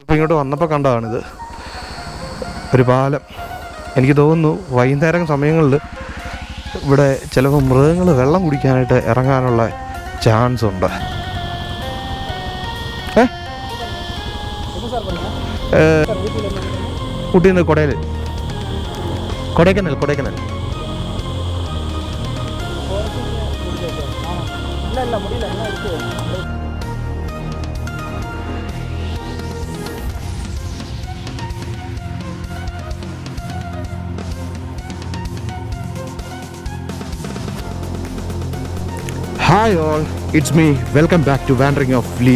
ഇപ്പം ഇങ്ങോട്ട് വന്നപ്പോൾ കണ്ടതാണിത്. ഒരു പാലം. എനിക്ക് തോന്നുന്നു വൈകുന്നേരം സമയങ്ങളിൽ ഇവിടെ ചിലപ്പോൾ മൃഗങ്ങൾ വെള്ളം കുടിക്കാനായിട്ട് ഇറങ്ങാനുള്ള ചാൻസ് ഉണ്ട്. കുട്ടി നിന്ന് കൊടയിൽ Kodaikanal. Kodaikanal hi all it's me welcome back to wandering of Lee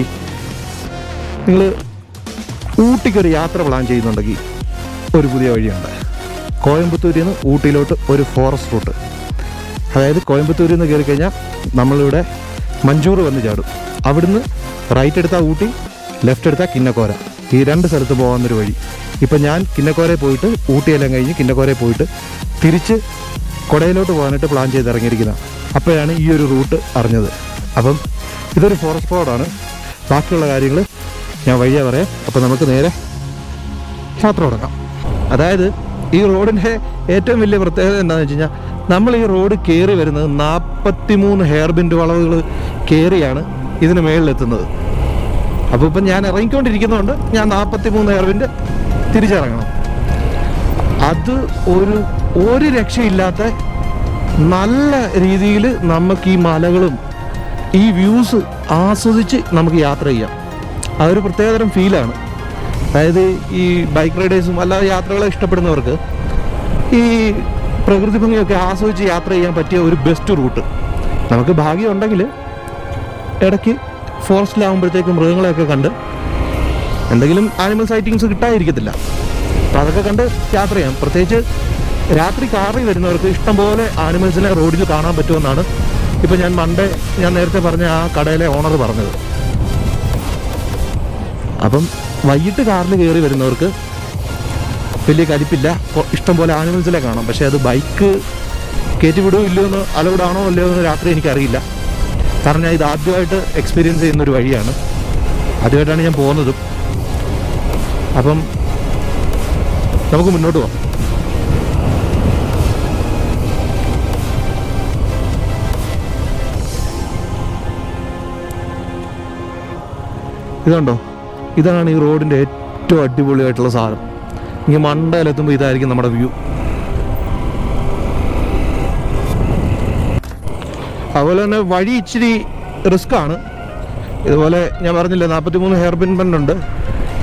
നിങ്ങൾ ഊട്ടിക്കൊരു യാത്ര പ്ലാൻ ചെയ്യുന്നുണ്ടെങ്കിൽ ഒരു പുതിയ വഴിയുണ്ട്. കോയമ്പത്തൂരിൽ നിന്ന് ഊട്ടിയിലോട്ട് ഒരു ഫോറസ്റ്റ് റൂട്ട് അതായത് കോയമ്പത്തൂരിൽ നിന്ന് കയറി കഴിഞ്ഞാൽ നമ്മളിവിടെ മഞ്ചൂർ വന്ന് ചാടും. അവിടുന്ന് റൈറ്റ് എടുത്താൽ ഊട്ടി ലെഫ്റ്റ് എടുത്താൽ കിന്നക്കോര. ഈ രണ്ട് സ്ഥലത്ത് പോകാവുന്നൊരു വഴി. ഇപ്പം ഞാൻ കിന്നക്കോരെ പോയിട്ട് ഊട്ടിയെല്ലാം കഴിഞ്ഞ് കിന്നക്കോരെ പോയിട്ട് തിരിച്ച് കൊടയിലോട്ട് പോകാനായിട്ട് പ്ലാൻ ചെയ്ത് ഇറങ്ങിയിരിക്കുന്നത് അപ്പോഴാണ് ഈ ഒരു റൂട്ട് അറിഞ്ഞത്. അപ്പം ഇതൊരു ഫോറസ്റ്റ് റോഡാണ് ബാക്കിയുള്ള കാര്യങ്ങൾ ഞാൻ വഴിയാ പറയാം. അപ്പം നമുക്ക് നേരെ യാത്ര തുടങ്ങാം. അതായത് ഈ റോഡിന്റെ ഏറ്റവും വലിയ പ്രത്യേകത എന്താണെന്ന് വെച്ച് കഴിഞ്ഞാൽ നമ്മൾ ഈ റോഡ് കയറി വരുന്നത് നാൽപ്പത്തി മൂന്ന് ഹെയർ ബിൻഡ് വളവുകൾ കയറിയാണ് ഇതിന് മേളിലെത്തുന്നത്. അപ്പോൾ ഇപ്പം ഞാൻ ഇറങ്ങിക്കൊണ്ടിരിക്കുന്നതുകൊണ്ട് ഞാൻ നാൽപ്പത്തി മൂന്ന് ഹെയർ ബിൻഡ് തിരിച്ചിറങ്ങണം. അത് ഒരു ഒരു രക്ഷയില്ലാത്ത നല്ല രീതിയിൽ നമുക്ക് ഈ മലകളും ഈ വ്യൂസ് ആസ്വദിച്ച് നമുക്ക് യാത്ര ചെയ്യാം. അതൊരു പ്രത്യേകതരം ഫീലാണ് അതായത് ഈ ബൈക്ക് റൈഡേഴ്സും അല്ലാതെ യാത്രകളെ ഇഷ്ടപ്പെടുന്നവർക്ക് ഈ പ്രകൃതി ഭംഗിയൊക്കെ ആസ്വദിച്ച് യാത്ര ചെയ്യാൻ പറ്റിയ ഒരു ബെസ്റ്റ് റൂട്ട് നമുക്ക് ഭാഗ്യമുണ്ടെങ്കിൽ ഇടയ്ക്ക് ഫോറസ്റ്റിലാകുമ്പോഴത്തേക്കും മൃഗങ്ങളെയൊക്കെ കണ്ട് എന്തെങ്കിലും ആനിമൽ സൈറ്റിങ്സ് കിട്ടാതിരിക്കത്തില്ല. അപ്പം അതൊക്കെ കണ്ട് യാത്ര ചെയ്യാം. പ്രത്യേകിച്ച് രാത്രി കാറിൽ വരുന്നവർക്ക് ഇഷ്ടംപോലെ ആനിമൽസിനെ റോഡിൽ കാണാൻ പറ്റുമെന്നാണ് ഇപ്പം ഞാൻ മൺഡേ ഞാൻ നേരത്തെ പറഞ്ഞ ആ കടയിലെ ഓണർ പറഞ്ഞത്. അപ്പം വൈകിട്ട് കാറിൽ കയറി വരുന്നവർക്ക് വലിയ കലിപ്പില്ല. ഇഷ്ടംപോലെ ആനിമൽസിനെ കാണാം. പക്ഷേ അത് ബൈക്ക് കയറ്റി വിടുമോ ഇല്ലയോ എന്ന് അലൗഡാണോ അല്ലയോ എന്ന് രാത്രി എനിക്കറിയില്ല. കാരണം ഞാൻ ഇത് ആദ്യമായിട്ട് എക്സ്പീരിയൻസ് ചെയ്യുന്നൊരു വഴിയാണ്. ആദ്യമായിട്ടാണ് ഞാൻ പോകുന്നതും. അപ്പം നമുക്ക് മുന്നോട്ട് പോകാം. ഇതുണ്ടോ? ഇതാണ് ഈ റോഡിന്റെ ഏറ്റവും അടിപൊളിയായിട്ടുള്ള സാധനം. ഇനി മണ്ടയിലെത്തുമ്പോൾ ഇതായിരിക്കും നമ്മുടെ വ്യൂ. അതുപോലെ തന്നെ വഴി ഇച്ചിരി റിസ്ക് ആണ് ഇതുപോലെ ഞാൻ പറഞ്ഞില്ലേ നാൽപ്പത്തി മൂന്ന് ഹെയർ പിൻ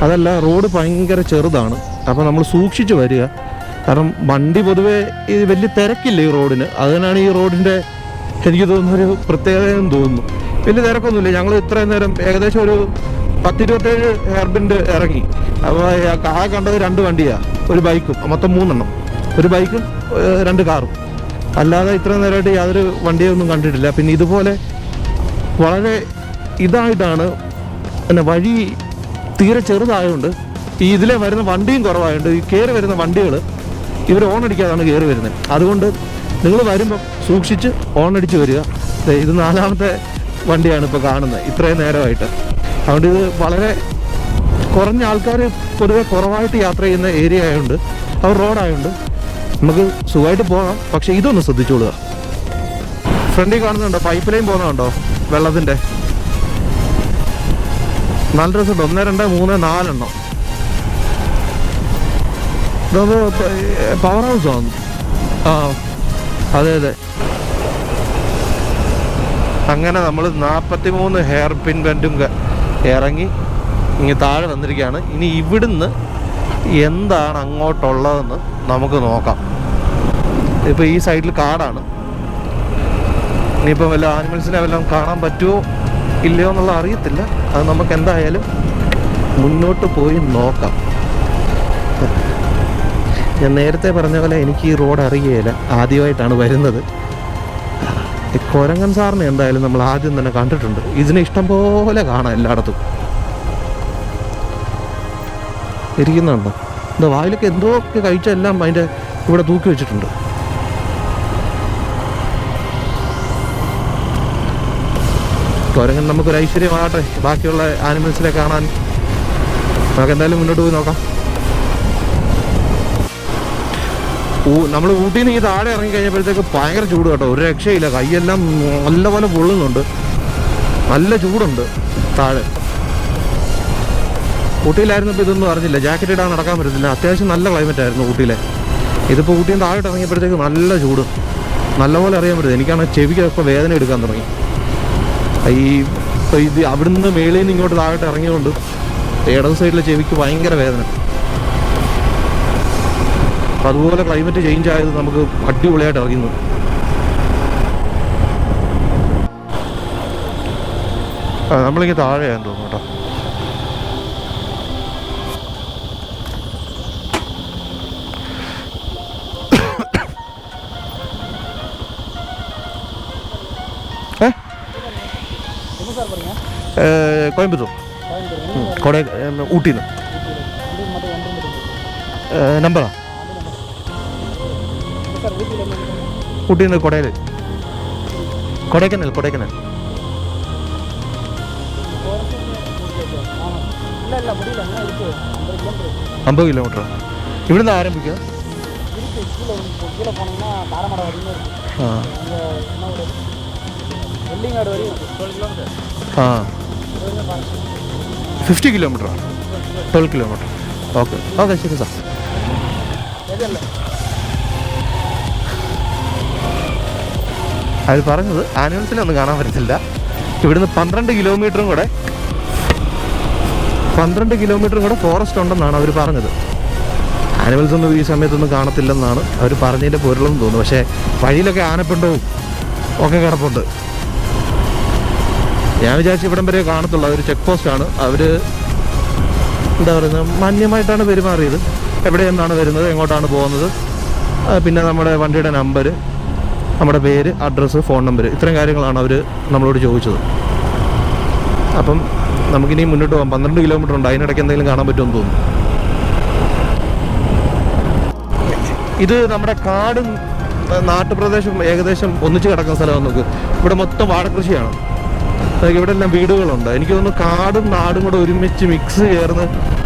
അതല്ല റോഡ് ഭയങ്കര ചെറുതാണ്. അപ്പോൾ നമ്മൾ സൂക്ഷിച്ച് വരിക. കാരണം വണ്ടി പൊതുവേ ഇത് വലിയ തിരക്കില്ല ഈ റോഡിന്. അതിനാണ് ഈ റോഡിന്റെ എനിക്ക് തോന്നുന്ന ഒരു പ്രത്യേകതയെന്ന് തോന്നുന്നു. വലിയ തിരക്കൊന്നുമില്ല. ഞങ്ങൾ ഇത്രയും നേരം ഏകദേശം ഒരു പത്തിരുപത്തേഴ് ഹെർബിന്റെ ഇറങ്ങി. അപ്പോൾ ആ കണ്ടത് രണ്ട് വണ്ടിയാണ് ഒരു ബൈക്കും. മൊത്തം മൂന്നെണ്ണം. ഒരു ബൈക്കും രണ്ട് കാറും. അല്ലാതെ ഇത്രയും നേരമായിട്ട് യാതൊരു വണ്ടിയൊന്നും കണ്ടിട്ടില്ല. പിന്നെ ഇതുപോലെ വളരെ ഇതായിട്ടാണ് പിന്നെ വഴി തീരെ ചെറുതായതുകൊണ്ട് ഈ ഇതിലെ വരുന്ന വണ്ടിയും കുറവായതുകൊണ്ട് ഈ കയറി വരുന്ന വണ്ടികൾ ഇവർ ഓൺ അടിക്കാതാണ് കയറി വരുന്നത്. അതുകൊണ്ട് നിങ്ങൾ വരുമ്പം സൂക്ഷിച്ച് ഓൺ അടിച്ച് വരിക. ഇത് നാലാമത്തെ വണ്ടിയാണ് ഇപ്പോൾ കാണുന്നത്. ഇത്രയും നേരമായിട്ട്. അതുകൊണ്ട് ഇത് വളരെ കുറഞ്ഞ ആൾക്കാർ പൊതുവെ കുറവായിട്ട് യാത്ര ചെയ്യുന്ന ഏരിയ ആയതുകൊണ്ട് അവർ റോഡായതുകൊണ്ട് നമുക്ക് സുഖമായിട്ട് പോകാം. പക്ഷേ ഇതൊന്ന് ശ്രദ്ധിച്ചോളുക. ഫ്രണ്ടിൽ കാണുന്നുണ്ടോ? പൈപ്പ് ലൈൻ പോകുന്നുണ്ടോ? വെള്ളത്തിന്റെ. നല്ല രസമുണ്ട്. ഒന്ന് രണ്ട് മൂന്ന് നാലെണ്ണം. ഇതൊന്ന് പവർ ഹൗസ് ആണ്? ആ അതെ അതെ. അങ്ങനെ നമ്മൾ നാൽപ്പത്തി മൂന്ന് ഹെയർ പിൻ ബെൻഡും ഇറങ്ങി ഇങ്ങ് താഴെ വന്നിരിക്കുകയാണ് ഇനി ഇവിടുന്ന് എന്താണ് അങ്ങോട്ടുള്ളതെന്ന് നമുക്ക് നോക്കാം. ഇപ്പോൾ ഈ സൈഡിൽ കാടാണ്. ഇനിയിപ്പോൾ വല്ല ആനിമൽസിനെ വല്ലതും കാണാൻ പറ്റുമോ ഇല്ലയോ എന്നുള്ള അറിയത്തില്ല. അത് നമുക്ക് എന്തായാലും മുന്നോട്ട് പോയി നോക്കാം. ഞാൻ നേരത്തെ പറഞ്ഞ പോലെ എനിക്ക് ഈ റോഡ് അറിയുകയില്ല ആദ്യമായിട്ടാണ് വരുന്നത്. ഈ കൊരങ്ങൻ സാറിനെ എന്തായാലും നമ്മൾ ആദ്യം തന്നെ കണ്ടിട്ടുണ്ട്. ഇതിനെ ഇഷ്ടം പോലെ കാണാം എല്ലായിടത്തും. ഇരിക്കുന്നുണ്ടോ? എന്താ വായിലൊക്കെ എന്തോ ഒക്കെ കഴിച്ചെല്ലാം അതിന്റെ ഇവിടെ തൂക്കി വെച്ചിട്ടുണ്ട്. കൊരങ്ങൻ നമുക്കൊരു ഐശ്വര്യമാകട്ടെ ബാക്കിയുള്ള ആനിമൽസിനെ കാണാൻ. നമുക്ക് എന്തായാലും മുന്നോട്ട് പോയി നോക്കാം. നമ്മൾ ഊട്ടിയിൽ നിന്ന് ഈ താഴെ ഇറങ്ങി കഴിഞ്ഞപ്പോഴത്തേക്ക് ഭയങ്കര ചൂട് കേട്ടോ. ഒരു രക്ഷയില്ല. കൈയെല്ലാം നല്ലപോലെ പൊള്ളുന്നുണ്ട്. നല്ല ചൂടുണ്ട് താഴെ. ഊട്ടിയിലായിരുന്നപ്പോൾ ഇതൊന്നും അറിഞ്ഞില്ല ജാക്കറ്റ് ഇടാൻ നടക്കാൻ പറ്റത്തില്ല. അത്യാവശ്യം നല്ല ക്ലൈമറ്റ് ആയിരുന്നു ഊട്ടിയിലെ. ഇതിപ്പോൾ ഊട്ടിയിൽ നിന്ന് താഴോട്ട് ഇറങ്ങിയപ്പോഴത്തേക്ക് നല്ല ചൂട്. നല്ലപോലെ അറിയാൻ പറ്റും. എനിക്കാണ് ചെവിക്കൊക്കെ വേദന എടുക്കാൻ തുടങ്ങി. ഈ ഇപ്പോൾ ഇത് അവിടുന്ന് മേളിൽ നിന്ന് ഇങ്ങോട്ട് താഴോട്ട് ഇറങ്ങിയതുകൊണ്ട് ഇടത് സൈഡിലെ ചെവിക്ക് ഭയങ്കര വേദന. അപ്പം അതുപോലെ ക്ലൈമറ്റ് ചേഞ്ച് ആയത് നമുക്ക് അടിപൊളിയായിട്ട് അറിയുന്നു ആ നമ്മളിങ്ങനെ താഴെയാന്ന് തോന്നുന്നു കേട്ടോ. കോയമ്പത്തൂർ. കൊടേ ഊട്ടിയിൽ നിന്ന് നമ്പറാ? ഊട്ടിയിൽ നിന്ന് കൊടയിൽ കൊടൈക്കനാൽ കൊടൈക്കനാൽ അമ്പത് കിലോമീറ്റർ ഇവിടെ നിന്ന് ആരംഭിക്കുക ആ. Fifty kilometre twelve kilometre. Okay. Okay ശരി സാർ. അവർ പറഞ്ഞത് ഒന്നും കാണാൻ പറ്റത്തില്ല. ഇവിടുന്ന് പന്ത്രണ്ട് കിലോമീറ്ററും കൂടെ പന്ത്രണ്ട് കിലോമീറ്ററും കൂടെ ഫോറസ്റ്റ് ഉണ്ടെന്നാണ് അവർ പറഞ്ഞത്. ആനിമൽസ് ഒന്നും ഈ സമയത്തൊന്നും കാണത്തില്ലെന്നാണ് അവർ പറഞ്ഞതിന്റെ പൊരുളെന്ന് തോന്നുന്നു. പക്ഷേ വഴിയിലൊക്കെ ആനപ്പിണ്ടവും ഒക്കെ കിടപ്പുണ്ട്. ഞാൻ വിചാരിച്ചു ഇവിടം വരെ കാണത്തുള്ളൂ. അതൊരു ചെക്ക് പോസ്റ്റാണ് അവർ എന്താ പറയുന്നത് മാന്യമായിട്ടാണ് പെരുമാറിയത്. എവിടെ നിന്നാണ് വരുന്നത് എങ്ങോട്ടാണ് പോകുന്നത്. പിന്നെ നമ്മുടെ വണ്ടിയുടെ നമ്പർ നമ്മുടെ പേര് അഡ്രസ്സ് ഫോൺ നമ്പർ ഇത്രയും കാര്യങ്ങളാണ് അവർ നമ്മളോട് ചോദിച്ചത്. അപ്പം നമുക്കിനി മുന്നോട്ട് പോകാം. പന്ത്രണ്ട് കിലോമീറ്റർ ഉണ്ട്. അതിനിടയ്ക്ക് എന്തെങ്കിലും കാണാൻ പറ്റുമെന്ന് തോന്നുന്നു. ഇത് നമ്മുടെ കാടും നാട്ടുപ്രദേശം ഏകദേശം ഒന്നിച്ച് കിടക്കുന്ന സ്ഥലമാണ് നമുക്ക് ഇവിടെ മൊത്തം വാഴക്കൃഷിയാണ് ഇവിടെ എല്ലാം വീടുകളുണ്ട്. എനിക്ക് തോന്നുന്നു കാടും നാടും കൂടെ ഒരുമിച്ച് മിക്സ് ചേർന്ന്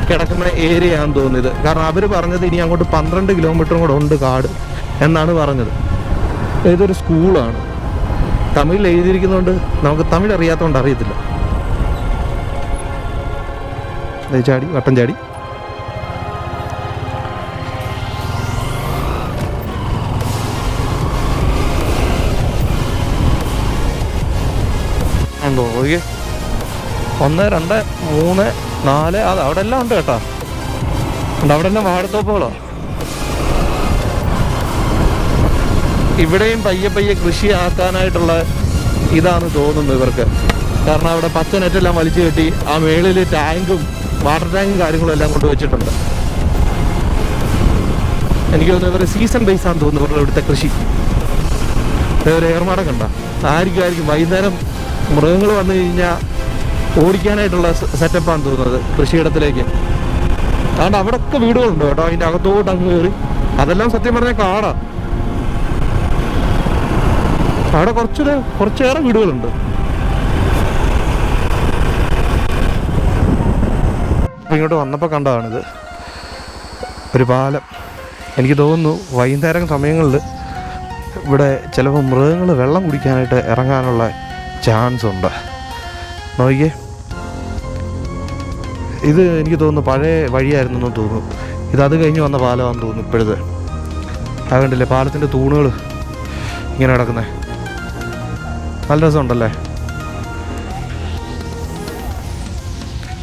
കിടക്കുന്ന ഏരിയ ആണെന്ന് തോന്നുന്നത് കാരണം അവർ പറഞ്ഞത് ഇനി അങ്ങോട്ട് പന്ത്രണ്ട് കിലോമീറ്ററും കൂടെ ഉണ്ട് കാട് എന്നാണ് പറഞ്ഞത്. ഇതൊരു സ്കൂളാണ്? തമിഴിൽ എഴുതിയിരിക്കുന്നതുകൊണ്ട് നമുക്ക് തമിഴ് അറിയാത്തതുകൊണ്ട് അറിയത്തില്ല. ചാടി വട്ടം ചാടി. ഉണ്ടോ? നോക്കിയേ. ഒന്ന് രണ്ട് മൂന്ന് നാല് അത് അവിടെ എല്ലാം ഉണ്ട് കേട്ടോ. അവിടെ എല്ലാം വാഴത്തോപ്പുകളോ. ഇവിടെയും പയ്യെ പയ്യെ കൃഷി ആക്കാനായിട്ടുള്ള ഇതാണ് തോന്നുന്നത് ഇവർക്ക്. കാരണം അവിടെ പച്ച നെറ്റെല്ലാം വലിച്ചു കെട്ടി ആ മേളിൽ ടാങ്കും വാട്ടർ ടാങ്കും കാര്യങ്ങളും എല്ലാം കൊണ്ടുവച്ചിട്ടുണ്ട് എനിക്ക് തോന്നുന്നു ഇവർ സീസൺ ബേസ് ആണെന്ന് തോന്നുന്നു ഇവരുടെ ഇവിടുത്തെ കൃഷി. ഇവരെ ഏർമാടം കണ്ട. ആയിരിക്കും ആയിരിക്കും വൈകുന്നേരം മൃഗങ്ങൾ വന്നു കഴിഞ്ഞാൽ ഓടിക്കാനായിട്ടുള്ള സെറ്റപ്പാണ് തോന്നുന്നത് കൃഷിയിടത്തിലേക്ക്. അതുകൊണ്ട് അവിടെയൊക്കെ വീടുകളുണ്ട് കേട്ടോ. അതിന്റെ അകത്തോട്ട് അങ്ങ് കയറി. അതെല്ലാം സത്യം പറഞ്ഞാൽ കാടാ. അവിടെ കുറച്ച് കുറച്ചേറെ വീടുകളുണ്ട്. ഇങ്ങോട്ട് വന്നപ്പോൾ കണ്ടതാണിത്. ഒരു പാലം. എനിക്ക് തോന്നുന്നു വൈകുന്നേരം സമയങ്ങളിൽ ഇവിടെ ചിലപ്പോൾ മൃഗങ്ങൾ വെള്ളം കുടിക്കാനായിട്ട് ഇറങ്ങാനുള്ള ചാൻസ് ഉണ്ട്. നോക്കിയേ. ഇത് എനിക്ക് തോന്നുന്നു പഴയ വഴിയായിരുന്നു എന്ന് തോന്നുന്നു. ഇത് അത് കഴിഞ്ഞ് വന്ന പാലമാണെന്ന് തോന്നുന്നു ഇപ്പോഴത്തെ അതുകൊണ്ടില്ലേ പാലത്തിന്റെ തൂണുകൾ ഇങ്ങനെ കിടക്കുന്നത് നല്ല രസമുണ്ടല്ലേ?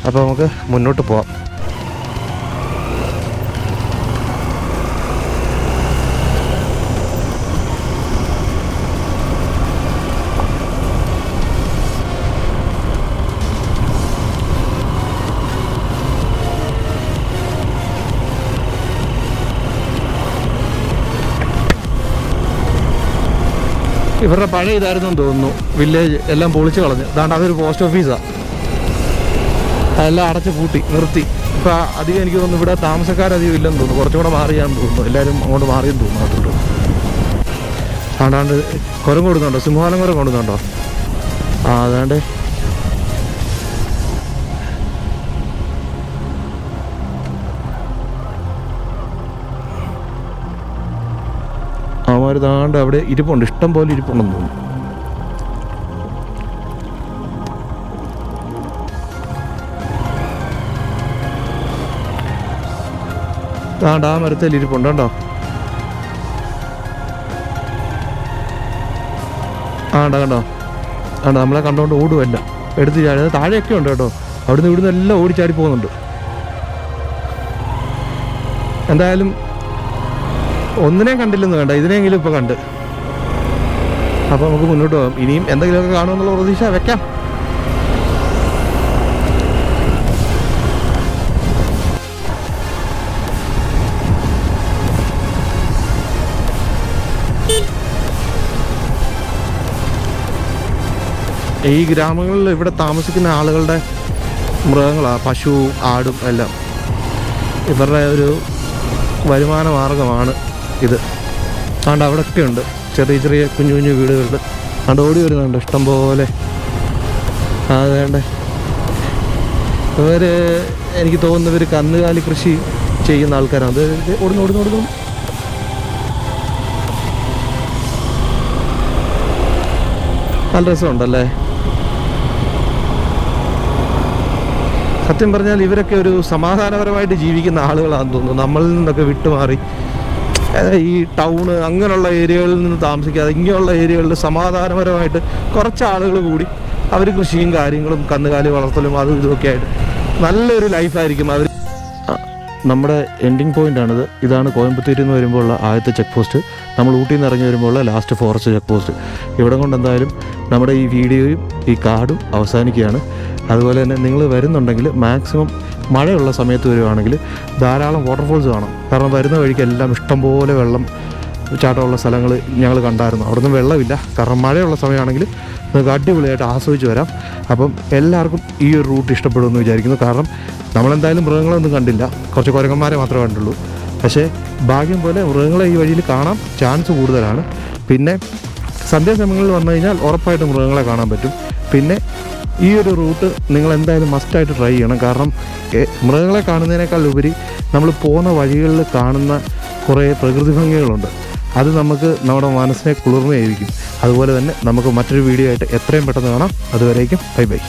അപ്പോൾ നമുക്ക് മുന്നോട്ട് പോവാം. ഇവരുടെ പഴയ ഇതായിരുന്നു തോന്നുന്നു. വില്ലേജ് എല്ലാം പൊളിച്ച് കളഞ്ഞു. അതാണ്ട് അതൊരു പോസ്റ്റ് ഓഫീസാണ് അതെല്ലാം അടച്ച് പൂട്ടി നിർത്തി. ഇപ്പം അധികം എനിക്ക് തോന്നുന്നു ഇവിടെ താമസക്കാരധികം ഇല്ലെന്ന് തോന്നുന്നു. കുറച്ചും കൂടെ മാറിയാന്ന് തോന്നുന്നു. എല്ലാവരും അങ്ങോട്ട് മാറിയെന്ന് തോന്നുന്നു അതുകൊണ്ട് അതാണ്ട് കുരം കൊടുക്കുന്നുണ്ടോ? സിംഹവാലം കുരം കൊടുക്കുന്നുണ്ടോ ആ അതാണ്ട് അവന്മാർ താണ്ട് അവിടെ ഇരിപ്പുണ്ട്. ഇഷ്ടം പോലെ ഇരിപ്പുണ്ടെന്ന് തോന്നുന്നു. താണ്ട് ആ മരത്തിൽ ഇരിപ്പുണ്ട് കേട്ടോ ആണ്ട കണ്ടോ ആണ്ടാ നമ്മളെ കണ്ടോണ്ട് ഓടുമല്ല എടുത്ത് ചാടി. താഴെയൊക്കെ ഉണ്ട് കേട്ടോ. അവിടുന്ന് ഇവിടുന്ന് എല്ലാം ഓടിച്ചാടി പോകുന്നുണ്ട്. എന്തായാലും ഒന്നിനെയും കണ്ടില്ലെന്ന് വേണ്ട ഇതിനെങ്കിലും ഇപ്പോൾ കണ്ട്. അപ്പോൾ നമുക്ക് മുന്നോട്ട് പോകാം. ഇനിയും എന്തെങ്കിലുമൊക്കെ കാണുമെന്നുള്ള പ്രതീക്ഷ വെക്കാം. ഈ ഗ്രാമങ്ങളിൽ ഇവിടെ താമസിക്കുന്ന ആളുകളുടെ മൃഗങ്ങളാണ് പശു ആടും എല്ലാം. ഇവരുടെ ഒരു വരുമാന മാർഗമാണ് ഇത്. അതുകൊണ്ട് അവിടെയൊക്കെ ഉണ്ട് ചെറിയ ചെറിയ കുഞ്ഞു കുഞ്ഞു വീടുകളുണ്ട്. അതുകൊണ്ട് ഓടി വരുന്നുണ്ട് ഇഷ്ടംപോലെ പോലെ. അത് വേണ്ടേ ഇവർ എനിക്ക് തോന്നുന്നു ഇവർ കന്നുകാലി കൃഷി ചെയ്യുന്ന ആൾക്കാരാണ്. അത് ഓടുന്ന ഓടുന്നു ഓടുന്നു. നല്ല രസമുണ്ടല്ലേ? സത്യം പറഞ്ഞാൽ ഇവരൊക്കെ ഒരു സമാധാനപരമായിട്ട് ജീവിക്കുന്ന ആളുകളാണെന്ന് തോന്നുന്നു. നമ്മളിൽ നിന്നൊക്കെ വിട്ടുമാറി ഈ ടൗണ് അങ്ങനെയുള്ള ഏരിയകളിൽ നിന്ന് താമസിക്കാതെ ഇങ്ങനെയുള്ള ഏരിയകളിൽ സമാധാനപരമായിട്ട് കുറച്ച് ആളുകൾ കൂടി അവർ കൃഷിയും കാര്യങ്ങളും കന്നുകാലി വളർത്തലും അതും ഇതുമൊക്കെ ആയിട്ട് നല്ലൊരു ലൈഫായിരിക്കും അവർ നമ്മുടെ എൻഡിങ് പോയിന്റാണിത് ഇതാണ് കോയമ്പത്തൂരിൽ നിന്ന് വരുമ്പോൾ ഉള്ള ആദ്യത്തെ ചെക്ക് പോസ്റ്റ് നമ്മൾ ഊട്ടിയിൽ നിന്ന് ഇറങ്ങി വരുമ്പോൾ ഉള്ള ലാസ്റ്റ് ഫോറസ്റ്റ് ചെക്ക് പോസ്റ്റ് ഇവിടെ കൊണ്ട് എന്തായാലും നമ്മുടെ ഈ വീഡിയോയും ഈ കാർഡും അവസാനിക്കുകയാണ്. അതുപോലെ തന്നെ നിങ്ങൾ വരുന്നുണ്ടെങ്കിൽ മാക്സിമം മഴയുള്ള സമയത്ത് വരുവാണെങ്കിൽ ധാരാളം വാട്ടർഫോൾസ് കാണാം. കാരണം വരുന്ന വഴിക്ക് എല്ലാം ഇഷ്ടംപോലെ വെള്ളം ചാട്ടമുള്ള സ്ഥലങ്ങൾ ഞങ്ങൾ കണ്ടായിരുന്നു. അവിടുന്ന് വെള്ളമില്ല. കാരണം മഴയുള്ള സമയമാണെങ്കിൽ നിങ്ങൾക്ക് അടിപൊളിയായിട്ട് ആസ്വദിച്ച് വരാം. അപ്പം എല്ലാവർക്കും ഈ ഒരു റൂട്ട് ഇഷ്ടപ്പെടുമെന്ന് വിചാരിക്കുന്നു. കാരണം നമ്മളെന്തായാലും മൃഗങ്ങളൊന്നും കണ്ടില്ല. കുറച്ച് കുരങ്ങന്മാരെ മാത്രമേ കണ്ടുള്ളൂ. പക്ഷേ ഭാഗ്യം പോലെ മൃഗങ്ങളെ ഈ വഴിയിൽ കാണാം. ചാൻസ് കൂടുതലാണ്. പിന്നെ സന്ധ്യാസമയങ്ങളിൽ വന്നു കഴിഞ്ഞാൽ ഉറപ്പായിട്ട് മൃഗങ്ങളെ കാണാൻ പറ്റും. പിന്നെ ഈ ഒരു റൂട്ട് നിങ്ങൾ എന്തായാലും മസ്റ്റായിട്ട് ട്രൈ ചെയ്യണം. കാരണം മൃഗങ്ങളെ കാണുന്നതിനേക്കാൾ ഉപരി നമ്മൾ പോകുന്ന വഴികളിൽ കാണുന്ന കുറേ പ്രകൃതി ഭംഗികളുണ്ട്. അത് നമുക്ക് നമ്മുടെ മനസ്സിനെ കുളിർമയായിരിക്കും. അതുപോലെ തന്നെ നമുക്ക് മറ്റൊരു വീഡിയോ ആയിട്ട് എത്രയും പെട്ടെന്ന് കാണാം. അതുവരേക്കും ബൈ ബൈ.